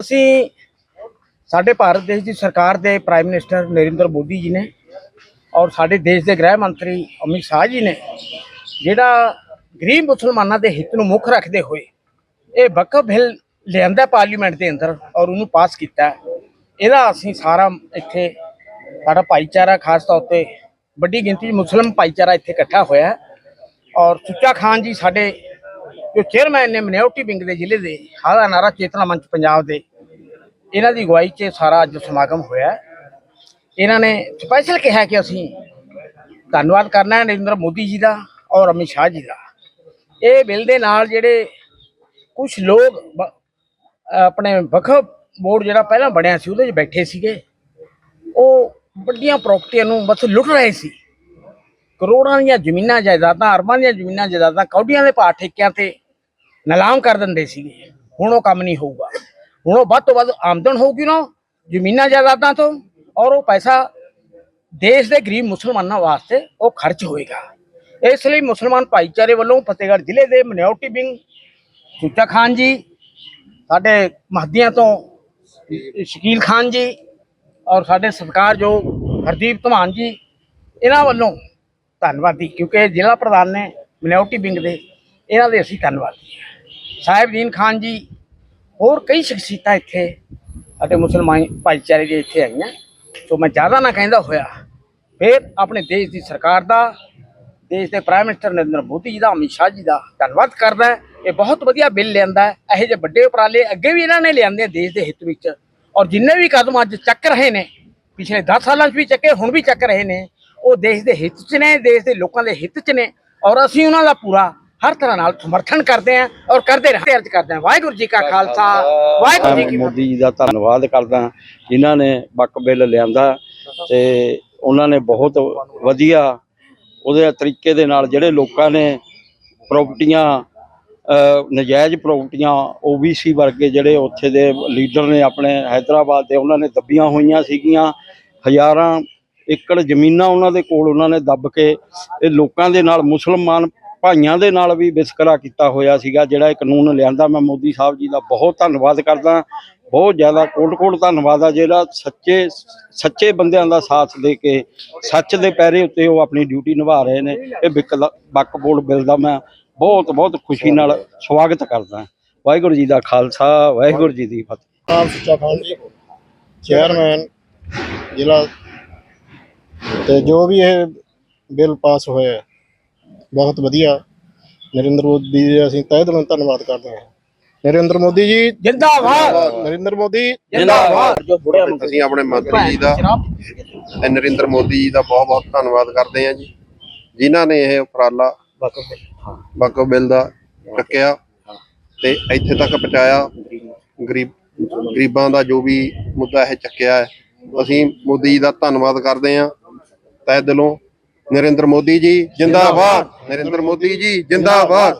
ਅਸੀਂ ਸਾਡੇ ਭਾਰਤ ਦੇਸ਼ ਦੀ ਸਰਕਾਰ ਦੇ ਪ੍ਰਾਈਮ ਮਿਨਿਸਟਰ ਨਰਿੰਦਰ ਮੋਦੀ ਜੀ ਨੇ ਔਰ ਸਾਡੇ ਦੇਸ਼ ਦੇ ਗ੍ਰਹਿ ਮੰਤਰੀ ਅਮਿਤ ਸ਼ਾਹ ਜੀ ਨੇ ਜਿਹੜਾ ਗਰੀਬ ਮੁਸਲਮਾਨਾਂ ਦੇ ਹਿੱਤ ਨੂੰ ਮੁੱਖ ਰੱਖਦੇ ਹੋਏ ਇਹ ਵਕਫ ਬਿੱਲ ਲਿਆਂਦਾ ਪਾਰਲੀਮੈਂਟ ਦੇ ਅੰਦਰ ਔਰ ਉਹਨੂੰ ਪਾਸ ਕੀਤਾ ਇਹਦਾ ਅਸੀਂ ਸਾਰਾ ਇੱਥੇ ਸਾਡਾ ਭਾਈਚਾਰਾ ਖਾਸ ਤੌਰ ਤੇ ਵੱਡੀ ਗਿਣਤੀ 'ਚ ਮੁਸਲਮ ਭਾਈਚਾਰਾ ਇੱਥੇ ਇਕੱਠਾ ਹੋਇਆ ਔਰ ਸੁੱਚਾ ਖਾਨ ਜੀ ਸਾਡੇ ਜੋ ਚੇਅਰਮੈਨ ਨੇ ਮਿਨੋਰਟੀ ਵਿੰਗ ਦੇ ਜ਼ਿਲ੍ਹੇ ਦੇ ਹਾਦਾ ਨਾਰਾ ਚੇਤਨਾ ਮੰਚ ਪੰਜਾਬ ਦੇ ਇਹਨਾਂ ਦੀ ਅਗਵਾਈ 'ਚ ਸਾਰਾ ਅੱਜ ਸਮਾਗਮ ਹੋਇਆ ਇਹਨਾਂ ਨੇ ਸਪੈਸ਼ਲ ਕਿਹਾ ਕਿ ਅਸੀਂ ਧੰਨਵਾਦ ਕਰਨਾ ਹੈ ਨਰਿੰਦਰ ਮੋਦੀ ਜੀ ਦਾ ਔਰ ਅਮਿਤ ਸ਼ਾਹ ਜੀ ਦਾ। ਇਹ ਬਿੱਲ ਦੇ ਨਾਲ ਜਿਹੜੇ ਕੁਝ ਲੋਕ ਬ- ਆਪਣੇ ਵਕਫ ਬੋਰਡ ਜਿਹੜਾ ਪਹਿਲਾਂ ਬਣਿਆ ਸੀ, ਉਹਦੇ 'ਚ ਬੈਠੇ ਸੀਗੇ। ਉਹ ਵੱਡੀਆਂ ਪ੍ਰਾਪਰਟੀਆਂ ਨੂੰ ਬਸ ਲੁੱਟ ਰਹੇ ਸੀ। ਕਰੋੜਾਂ ਦੀਆਂ ਜ਼ਮੀਨਾਂ, ਜਾਇਦਾਦਾਂ, ਅਰਬਾਂ ਦੀਆਂ ਜ਼ਮੀਨਾਂ, ਜਾਇਦਾਦਾਂ, ਕੌਡੀਆਂ ਦੇ ਭਾਅ ਠੇਕਿਆਂ ਤੇ ਨਿਲਾਮ ਕਰ ਦਿੰਦੇ ਸੀਗੇ। ਹੁਣ ਉਹ ਕੰਮ ਨਹੀਂ ਹੋਊਗਾ। ਹੁਣ ਉਹ ਵੱਧ ਤੋਂ ਵੱਧ ਆਮਦਨ ਹੋਊਗੀ ਨਾ, ਜ਼ਮੀਨਾਂ ਜਾਇਦਾਦਾਂ ਤੋਂ, ਔਰ ਉਹ ਪੈਸਾ ਦੇਸ਼ ਦੇ ਗਰੀਬ ਮੁਸਲਮਾਨਾਂ ਵਾਸਤੇ ਉਹ ਖਰਚ ਹੋਏਗਾ। ਇਸ ਲਈ ਮੁਸਲਮਾਨ ਭਾਈਚਾਰੇ ਵੱਲੋਂ ਫਤਿਹਗੜ੍ਹ ਜ਼ਿਲ੍ਹੇ ਦੇ ਮਿਨੋਰਟੀ ਵਿੰਗ ਸੁੱਚਾ ਖਾਨ ਜੀ, ਸਾਡੇ ਮਹਦੀਆਂ ਤੋਂ ਸ਼ਕੀਲ ਖਾਨ ਜੀ, ਔਰ ਸਾਡੇ ਸਤਿਕਾਰਯੋਗ ਹਰਦੀਪ ਧਮਾਨ ਜੀ, ਇਹਨਾਂ ਵੱਲੋਂ ਧੰਨਵਾਦੀ ਕਿਉਂਕਿ ਜ਼ਿਲ੍ਹਾ ਪ੍ਰਧਾਨ ਨੇ ਮਿਨੋਰਟੀ ਵਿੰਗ ਦੇ, ਇਹਨਾਂ ਦੇ ਅਸੀਂ ਧੰਨਵਾਦੀ ਹਾਂ ਸਾਹਿਬਦੀਨ ਖਾਨ ਜੀ ਹੋਰ ਕਈ ਸ਼ਖਸੀਅਤਾਂ ਇੱਥੇ ਅਤੇ ਮੁਸਲਮਾਨ ਭਾਈਚਾਰੇ ਦੇ ਇੱਥੇ ਆਈਆਂ ਸੋ ਮੈਂ ਜ਼ਿਆਦਾ ਨਾ ਕਹਿੰਦਾ ਹੋਇਆ, ਫਿਰ ਆਪਣੇ ਦੇਸ਼ ਦੀ ਸਰਕਾਰ ਦਾ, ਦੇਸ਼ ਦੇ ਪ੍ਰਾਈਮ ਮਿਨਿਸਟਰ ਨਰਿੰਦਰ ਮੋਦੀ ਜੀ ਦਾ, ਅਮਿਤ ਸ਼ਾਹ ਜੀ ਦਾ ਧੰਨਵਾਦ ਕਰਦਾ ਇਹ ਬਹੁਤ ਵਧੀਆ ਬਿੱਲ ਲਿਆਂਦਾ ਇਹੋ ਜਿਹੇ ਵੱਡੇ ਉਪਰਾਲੇ ਅੱਗੇ ਵੀ ਇਹਨਾਂ ਨੇ ਲਿਆਂਦੇ ਦੇਸ਼ ਦੇ ਹਿੱਤ ਵਿੱਚ। ਔਰ ਜਿੰਨੇ ਵੀ ਕਦਮ ਅੱਜ ਚੱਕ ਰਹੇ ਨੇ, ਪਿਛਲੇ 10 ਸਾਲਾਂ 'ਚ ਵੀ ਚੱਕੇ, ਹੁਣ ਵੀ ਚੱਕ ਰਹੇ ਨੇ, ਉਹ ਦੇਸ਼ ਦੇ ਹਿੱਤ 'ਚ ਨੇ, ਦੇਸ਼ ਦੇ ਲੋਕਾਂ ਦੇ ਹਿੱਤ 'ਚ ਨੇ। ਔਰ ਅਸੀਂ ਉਹਨਾਂ ਦਾ ਪੂਰਾ ਹਰ ਤਰ੍ਹਾਂ ਨਾਲ ਸਮਰਥਨ ਕਰਦੇ ਆਂ ਔਰ ਕਰਦੇ ਰਹਿੰਦੇ ਅਰਜ ਕਰਦੇ ਆਂ। ਵਾਹਿਗੁਰੂ ਜੀ ਕਾ ਖਾਲਸਾ। ਵਾਹਿਗੁਰੂ ਜੀ ਕੀ ਮੋਦੀ ਜੀ ਦਾ ਧੰਨਵਾਦ ਕਰਦਾ ਜਿਨ੍ਹਾਂ ਨੇ ਬੱਕ ਬਿੱਲ ਲਿਆਂਦਾ ਤੇ ਉਹਨਾਂ ਨੇ ਬਹੁਤ ਵਧੀਆ ਉਹਦੇ ਤਰੀਕੇ ਦੇ ਨਾਲ ਜਿਹੜੇ ਲੋਕਾਂ ਨੇ ਪ੍ਰਾਪਰਟੀਆਂ ਨਜਾਇਜ਼ ਪ੍ਰਾਪਰਟੀਆਂ ਓਬੀਸੀ ਵਰਗੇ ਜਿਹੜੇ ਉੱਥੇ ਦੇ ਲੀਡਰ ਨੇ ਆਪਣੇ ਹైదరాబాద్ ਦੇ ਉਹਨਾਂ ਨੇ ਦੱਬੀਆਂ ਹੋਈਆਂ ਸੀਗੀਆਂ। ਹਜ਼ਾਰਾਂ ਏਕੜ ਜ਼ਮੀਨਾਂ ਉਹਨਾਂ ਦੇ ਕੋਲ ਉਹਨਾਂ ਨੇ ਦੱਬ ਕੇ ਇਹ ਲੋਕਾਂ ਦੇ ਨਾਲ ਮੁਸਲਮਾਨ ਭਾਈਆਂ ਦੇ ਨਾਲ ਵੀ ਵਿਸਕਰਾ ਕੀਤਾ ਹੋਇਆ ਸੀਗਾ, ਜਿਹੜਾ ਇਹ ਕਾਨੂੰਨ ਲਿਆਂਦਾ, ਮੈਂ ਮੋਦੀ ਸਾਹਿਬ ਜੀ ਦਾ ਬਹੁਤ ਧੰਨਵਾਦ ਕਰਦਾ ਬਹੁਤ ਜ਼ਿਆਦਾ ਕੋਟ-ਕੋਟ ਧੰਨਵਾਦ ਆ, ਜਿਹੜਾ ਸੱਚੇ ਸੱਚੇ ਬੰਦਿਆਂ ਦਾ ਸਾਥ ਦੇ ਕੇ, ਸੱਚ ਦੇ ਪੈਰੇ ਉੱਤੇ ਉਹ ਆਪਣੀ ਡਿਊਟੀ ਨਿਭਾ ਰਹੇ ਨੇ। ਇਹ ਬੱਕ ਬੋਲ ਬਿੱਲ ਦਾ ਮੈਂ ਬਹੁਤ ਬਹੁਤ ਖੁਸ਼ੀ ਨਾਲ ਸਵਾਗਤ ਕਰਦਾ ਵਾਹਿਗੁਰੂ ਜੀ ਦਾ ਖਾਲਸਾ, ਵਾਹਿਗੁਰੂ ਜੀ ਦੀ ਫਤਿਹ। ਨਾਮ ਸੁੱਚਾ ਖਾਨ ਜੀ ਚੇਅਰਮੈਨ ਜ਼ਿਲ੍ਹਾ ਤੇ ਜੋ ਵੀ ਇਹ ਬਿੱਲ ਪਾਸ ਹੋਇਆ ਬਹੁਤ ਵਧੀਆ। ਨਰਿੰਦਰ ਮੋਦੀ ਜੀ ਦਾ ਅਸੀਂ ਤਹਿ ਦਿਲੋਂ ਧੰਨਵਾਦ ਕਰਦੇ ਹਾਂ। ਨਰਿੰਦਰ ਮੋਦੀ ਜੀ ਜਿੰਦਾਬਾਦ। ਨਰਿੰਦਰ ਮੋਦੀ ਜਿੰਦਾਬਾਦ। ਜੋ ਬੁੜਿਆ ਨੂੰ ਅਸੀਂ ਆਪਣੇ ਮੰਤਰੀ ਜੀ ਦਾ ਤੇ ਨਰਿੰਦਰ ਮੋਦੀ ਜੀ ਦਾ ਬਹੁਤ ਬਹੁਤ ਧੰਨਵਾਦ ਕਰਦੇ ਹਾਂ ਜੀ। ਜਿਨ੍ਹਾਂ ਨੇ ਇਹ ਉਪਰਾਲਾ ਵਕਫ ਬਿੱਲ ਦਾ ਚੱਕਿਆ ਤੇ ਇੱਥੇ ਤੱਕ ਪਹੁੰਚਾਇਆ। ਗਰੀਬ ਗਰੀਬਾਂ ਦਾ ਜੋ ਵੀ ਮੁੱਦਾ ਇਹ ਚੱਕਿਆ ਹੈ ਅਸੀਂ ਮੋਦੀ ਜੀ ਦਾ ਧੰਨਵਾਦ ਕਰਦੇ ਹਾਂ। ਤਹਿ ਦਿਲੋਂ ਨਰਿੰਦਰ ਮੋਦੀ ਜੀ ਜਿੰਦਾਬਾਦ। ਨਰਿੰਦਰ ਮੋਦੀ ਜੀ ਜਿੰਦਾਬਾਦ।